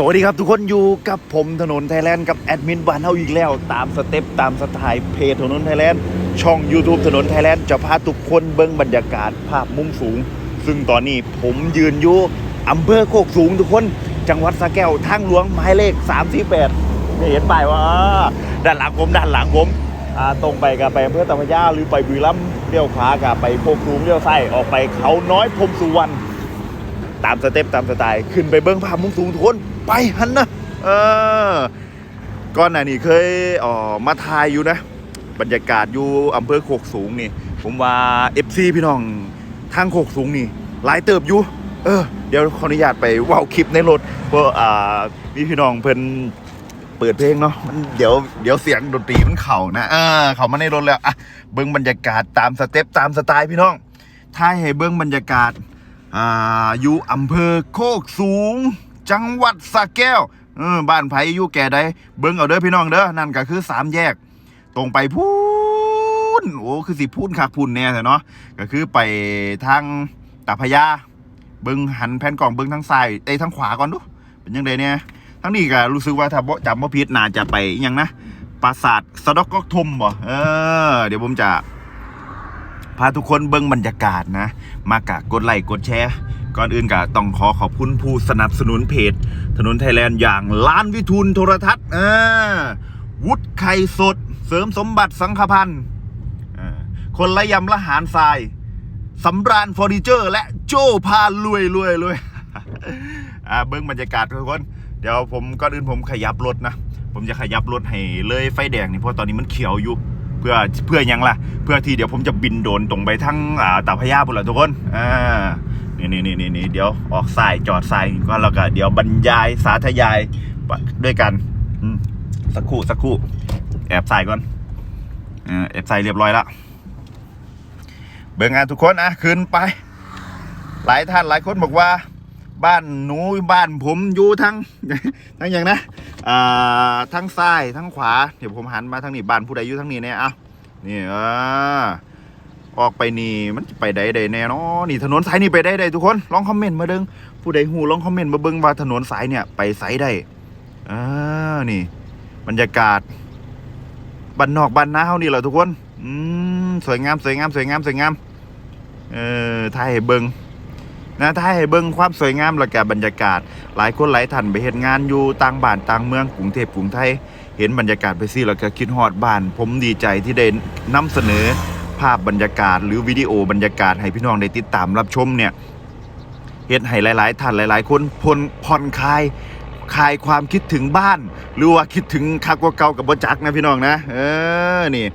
สวัสดีครับทุกคนอยู่กับผมถนนไทยแลนด์กับแอดมินบ้านเฮาอีกแล้ว ตามสเต็ปตามสไตล์เพจถนนไทยแลนด์ช่อง YouTube ถนนไทยแลนด์จะพาทุกคนเบิ้งบรรยากาศภาพมุมสูง ซึ่งตอนนี้ผมยืนอยู่อำเภอโคกสูงทุกคน จังหวัดสระแก้วทางหลวงหมายเลข 348นี่เห็นป้ายว่าด้านหลังผมด้านหลังผมตรงไปกับไปอำเภอตะพยาหรือไปบุรีรัมย์เลี้ยวขวากับไปโคกสูงเลี้ยวซ้ายออกไปเขาน้อยพรมสุวรรณตามสเต็ปตามสไตล์ขึ้นไปเบิ้งภาพมุมสูงทุกคน ไปหันนะเออก่อนหน้านี้เคยเอ่อมาถ่ายอยู่นะ บรรยากาศอยู่อำเภอโคกสูงนี่ ผมว่า FC พี่น้องทางโคกสูงนี่ หลายเติบอยู่เออเดี๋ยวขออนุญาตไปว้าคลิปในรถเพราะอ่ามีพี่น้องเพิ่นเปิดเพลงเนาะมันเดี๋ยวเดี๋ยวเสียงดนตรีมันเข่านะเออเข้ามาในรถแล้วอะเบิ้งบรรยากาศตามสเต็ปตามสไตล์พี่น้องถ่ายให้เบิ้งบรรยากาศอ่าอยู่อำเภอโคกสูง จังหวัดสระแก้วเออบ้านไผ่อยู่แก่ใดเบิ่งเอาเด้อพี่น้องเด้อนั่นก็คือสามแยก ตรงไปพูนโอ้คือสิพูนคักพูนแน่แท้เนาะก็คือไปทางตาพยา เบิ่งหันแผ่นกล่องเบิ่งทางซ้ายเอ้ทางขวาก่อนดูเป็นยังไงเนี่ยทั้งนี้ก็รู้สึกว่าถ้าบ่จำบ่ผิดน่าจะไปยังนะปราสาทสะดอกกอกทมบ่เออ เดี๋ยวผมจะพาทุกคนเบิ่งบรรยากาศนะ มากะกดไลค์กดแชร์ ก่อนอื่นก็ต้องขอขอบคุณผู้สนับสนุนเพจ ถนนไทยแลนด์อย่างล้านวิทูลโทรทัศน์เออวุฒไข่สด เสริมสมบัติสังฆพันธ์คนละยำละหารทรายสำราญเฟอร์นิเจอร์ และโจ้พารวยรวยรวยอ่าเบิ้งบรรยากาศทุกคน เดี๋ยวผมก่อนอื่นผมขยับรถนะ ผมจะขยับรถให้เลยไฟแดงนี่เพราะตอนนี้มันเขียวอยู่เพื่อเพื่อยังล่ะ เพื่อที่เดี๋ยวผมจะบินโดนตรงไปทั้งอ่าตาพยาบุรีทุกคนอ่า นี่นี่นี่นี่นี่เดี๋ยวออกสายจอดสายก็แล้วก็เดี๋ยวบรรยายสาธยายด้วยกันสักครู่สักครู่ แอบใส่ก่อนแอบใส่เรียบร้อยแล้วเบิ่งงานทุกคนอะขึ้นไป หลายท่านหลายคนบอกว่า บ้านหนูบ้านผมอยู่ทั้งทั้งอย่างนะอ่าทั้งซ้ายทั้งขวา เดี๋ยวผมหันมาทางนี้บ้านผู้ใดอยู่ทางนี้เนี่ยอ้านี่เออ ออกไปนี่มันจะไปได้ใดแน่นาะนี่ถนนสายนี่ไปได้ใดทุกคนลองคอมเมนต์มาเด้งผู้ใดหูลองคอมเมนต์มาเบิ่งว่าถนนสายเนี่ยไปสายได้อ่านี่ บรรยากาศบ้านนอกบ้านนาเฮานี่แหละทุกคนอืมสวยงามสวยงามสวยงามสวยงามเออถ่ายให้เบิ่งนะถ่ายให้เบิ่งความสวยงามแล้วก็บรรยากาศ หลายคนหลายท่านไปเฮ็ดงานอยู่ต่างบ้านต่างเมืองกรุงเทพกรุงไทยเห็นบรรยากาศไปสิแล้วก็คิดฮอดบ้าน ผมดีใจที่ได้นำเสนอ ภาพบรรยากาศ หรือวิดีโอบรรยากาศให้พี่น้องได้ติดตามรับชมเนี่ยเฮ็ดให้หลาย ๆ ท่านหลาย ๆ คนพนผ่อนคลายคลายความคิดถึงบ้าน หรือว่าคิดถึงคักกว่าเก่ากับบจักนะพี่น้องนะ เออนี่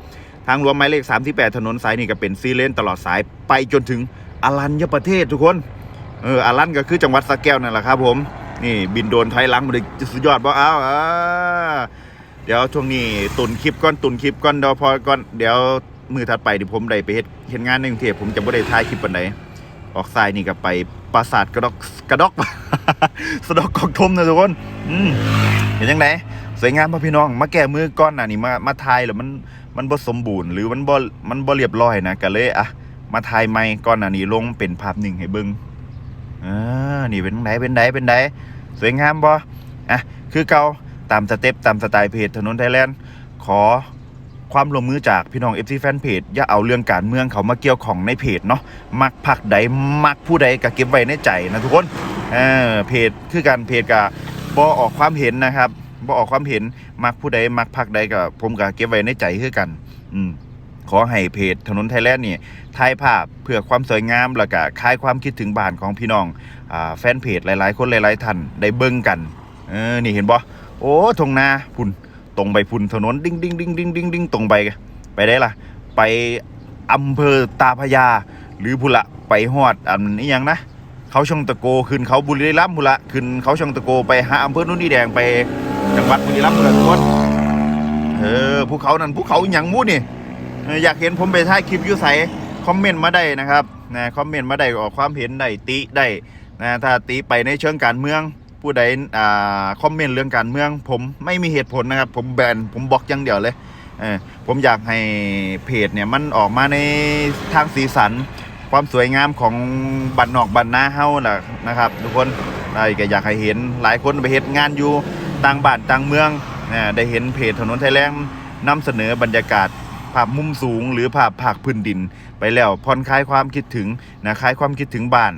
ทางหลวงหมายเลข 38 ถนนสายนี่ก็เป็นซีเลนตลอดสายไปจนถึงอรัญญประเทศทุกคนเอออารันก็คือจังหวัดสระแก้วนั่นแหละครับผมนี่บินโดนถอยลังมาเลยสุดยอดบ่เอาอ่าเดี๋ยวช่วงนี้ตุนคลิปก่อนตุนคลิปก่อนเดี๋ยวพอก่อนเดี๋ยว มือถัดไปที่ผมได้ไปเฮ็ดเฮ็ดงานในกรุงเทพผมจะบ่ได้ถ่ายคลิปปานใดออกซ้ายนี่ก็ไปปราสาทกระดอกกระดอกสะดอกกอกทมนะทุกคนอืมเห็นยังไงสวยงามพ่อพี่น้อง มาแก้มือก่อนน่ะนี่มามาถ่ายแล้วมันมันบ่สมบูรณ์หรือมันบ่มันบ่เรียบร้อยนะก็เลยอะมาถ่ายใหม่ก่อนน่ะนี่ลงเป็นภาพหนิ่งให้เบิ่งอ่านี่เป็นไหนเป็นไหนเป็นไหนสวยงามบ่อะคือเก่าตามสเต็ปตามสไตล์เพจถนนไทยแลนด์ขอ ความร่วมมือจากพี่น้อง FC แฟนเพจอย่าเอาเรื่องการเมืองเขามาเกี่ยวของในเพจเนาะมักพักใดมักผู้ใดก็เก็บไว้ในใจนะทุกคนเออเพจคือการเพจกับ่อออกความเห็นนะครับบ่ออกความเห็นมักผู้ใดมักพักใดก็ผมก็เก็บไว้ในใจคือกัน อืมขอให้เพจถนนไทยแลนด์นี่ถ่ายภาพเพื่อความสวยงามแล้วก็คลายความคิดถึงบ้านของพี่น้องอแฟนเพจหลายๆ คนหลายๆท่านได้เบิ่งกันเออนี่เห็นบ่โอ้ทงนาพุ่น ตรงไปพุนถนนดิ้งดิ้งดิ้งดิ้งดิ้งดิ้งตรงไป ไปได้ล่ะ ไปอำเภอตาพยา หรือพุละไปฮอดอันนี้ยังนะเขาช่องตะโกขึ้นเขาบุรีรัมย์พุละขึ้นเขาช่องตะโกไปหาอำเภอนุ่นนี่แดงไปจังหวัดบุรีรัมย์พุละทุกคนเออภูเขานั่นภูเขาอหย่างมูนี่อยากเห็นผมไปถ่ายคลิปยูใสคอมเมนต์มาได้นะครับนะคอมเมนต์มาได้ออกความเห็นได้ติได้นะถ้าติไปในเชิงการเมือง ผู้ใดอ่าคอมเมนต์เรื่องการเมือง ผมไม่มีเหตุผลนะครับ ผมแบนผมบล็อกอย่างเดียวเลยเออผมอยากให้เพจเนี่ยมันออกมาในทางสีสัน ความสวยงามของบันนอกบัตรหนนาเฮ้าน่ะนะครับ ทุกคนได้ก็อยากให้เห็นหลายคนไปเฮ็ดงานอยู่ต่างบ้านต่างเมืองนะได้เห็นเพจถนนไทยแลนด์นำเสนอบรรยากาศภาพมุมสูง หรือภาพภาคพื้นดิน ไปแล้วผ่อนคลายความคิดถึงนะคลายความคิดถึงบ้าน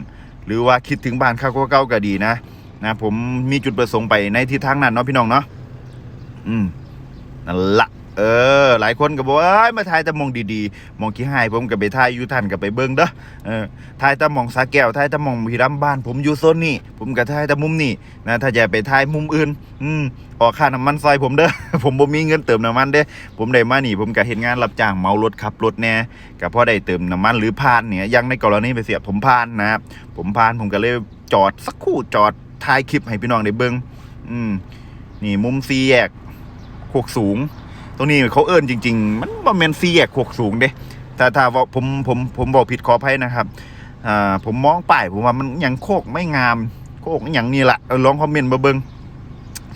หรือว่าคิดถึงบ้านข้าวเก่าก็ดีนะ นะผมมีจุดประสงค์ไปในทิศทางนั้นเนาะพี่น้องเนาะอืมนั่นละเออ หลายคนก็บอกว่ามาถ่ายแต่มองดีๆมองขี้หายผมก็ไปถ่ายอยู่ท่านก็ไปเบิ่งเด้อเออถ่ายแต่มองสาแก้วถ่ายแต่มองพี่รำบ้าน ผมอยู่โซนนี้ผมก็ถ่ายแต่มุมนี้นะถ้าอย่าไปถ่ายมุมอื่น อืมออกค่าน้ำมันซอยผมเด้อผมบ่มีเงินเติมน้ำมันเด้ผมได้มาหนี่ผมก็เห็นงานรับจ้างเมารถขับรถแน่ก็พอได้เติมน้ำมันหรือพานเนี่ยยังในกรณีไปเสียผมพานนะครับผมพานผมก็เลยจอดสักคู่จอด ถ่ายคลิปให้พี่น้องได้เบิ่งอืม นี่มุมซีแยกโคกสูง ตรงนี้เขาเอิ้นจริง ๆ มันบ่แม่นซีแยกโคกสูงเด้ถ้าถ้าผมผมผมบอกผิดขออภัยนะครับอ่าผมมองป้ายผมว่ามันยังโคกไม่งาม โคกอย่างนี้ละลองคอมเมนต์มาเบิ่ง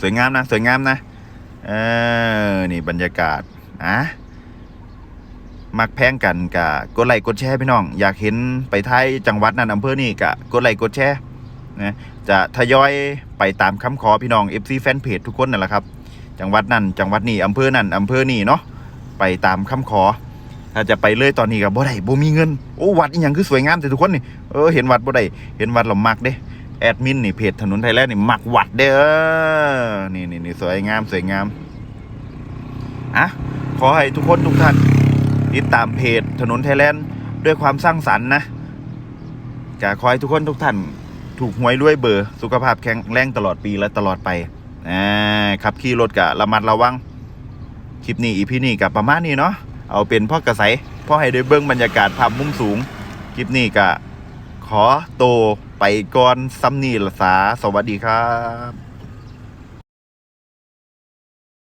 สวยงามนะ สวยงามนะเออนี่บรรยากาศอะมักแพงกันกะกดไลค์กดแชร์พี่น้อง อยากเห็นไปไทยจังหวัดนั้นอำเภอนี่กะกดไลค์กดแชร์ นะจะทยอยไปตามคำขอพี่น้อง FC แฟนเพจทุกคนนั่นแหละครับ จังหวัดนั้นจังหวัดนี้อำเภอนั้นอำเภอนี่เนาะไปตามคำขอ ถ้าจะไปเลยตอนนี้ก็บ่ได้บ่มีเงินโอ้วัดอีหยังคือสวยงามแต่ทุกคนนี่เออเห็นวัดบ่ได้เห็นวัดเรามักเด้แอดมินนี่เพจถนนไทยแลนด์นี่มักวัดเด้อนี่นี่นี่สวยงามสวยงามอะขอให้ทุกคนทุกท่านติดตามเพจถนนไทยแลนด์ด้วยความสร้างสรรค์นะจะขอให้ทุกคนทุกท่าน ถูกหวยรวยเบอร์ สุขภาพแข็งแรงตลอดปีและตลอดไปอ่าขับขี่รถกะระมัดระวัง คลิปนี้อีพีนี้กับประมาณนี้เนาะเอาเป็นพ่อกระใสพ่อให้ได้เบิ้งบรรยากาศภาพมุมสูง คลิปนี้กะขอโตไปก่อนซ้ำนี่ละสาสวัสดีครับ